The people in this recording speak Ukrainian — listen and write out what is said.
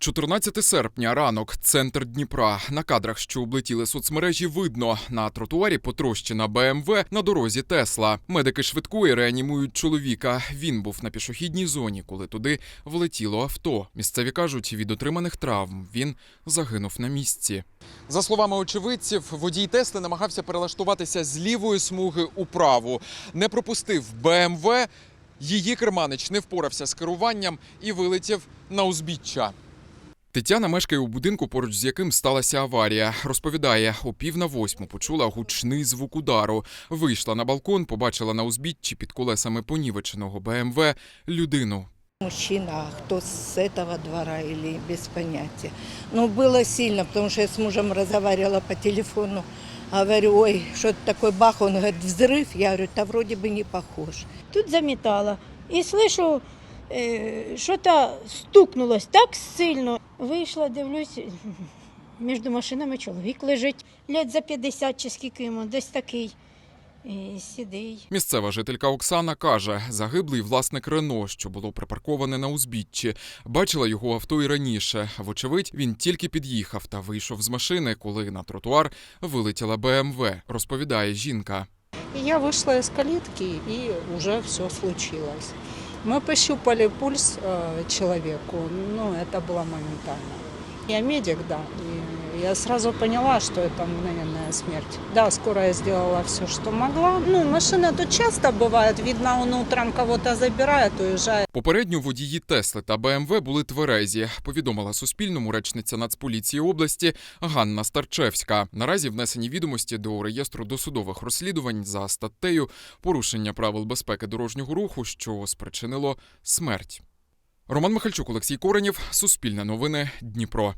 14 серпня, ранок, центр Дніпра. На кадрах, що облетіли соцмережі, видно на тротуарі потрощена БМВ на дорозі Тесла. Медики швидкої реанімують чоловіка. Він був на пішохідній зоні, коли туди влетіло авто. Місцеві кажуть, від отриманих травм він загинув на місці. За словами очевидців, водій Тесли намагався перелаштуватися з лівої смуги у праву, не пропустив БМВ. Її керманич не впорався з керуванням і вилетів на узбіччя. Тетяна мешкає у будинку, поруч з яким сталася аварія. Розповідає, о пів на восьму почула гучний звук удару. Вийшла на балкон, побачила на узбіччі під колесами понівеченого БМВ людину. Мужчина, а кто с этого двора или без понятия. Ну, было сильно, потому что я с мужем разговаривала по телефону. Говорю, ой, что это такой бах, он говорит, взрыв. Я говорю, да вроде бы не похож. Тут заметала. И слышу, э, что-то стукнулось так сильно. Вийшла, дивлюсь, між машинами чоловік лежить. Лет за 50 чи скільки йому, десь такий. Сідий. Місцева жителька Оксана каже, загиблий власник Рено, що було припарковане на узбіччі. Бачила його авто і раніше. Вочевидь, він тільки під'їхав та вийшов з машини, коли на тротуар вилетіла БМВ, розповідає жінка. Я вышла из калитки, и уже все случилось. Мы пощупали пульс э, человеку, ну, это было моментально. Я медик, да, и я сразу поняла, что это мгновенная смерть. Да, скорая сделала все, что могла. Ну, машина тут часто бывает, видно, он утром кого-то забирает, уезжает. Попередньо водії Тесли та БМВ були тверезі, повідомила Суспільному речниця Нацполіції області Ганна Старчевська. Наразі внесені відомості до реєстру досудових розслідувань за статтею порушення правил безпеки дорожнього руху, що спричинило смерть. Роман Михальчук, Олексій Коренєв, Суспільне новини, Дніпро.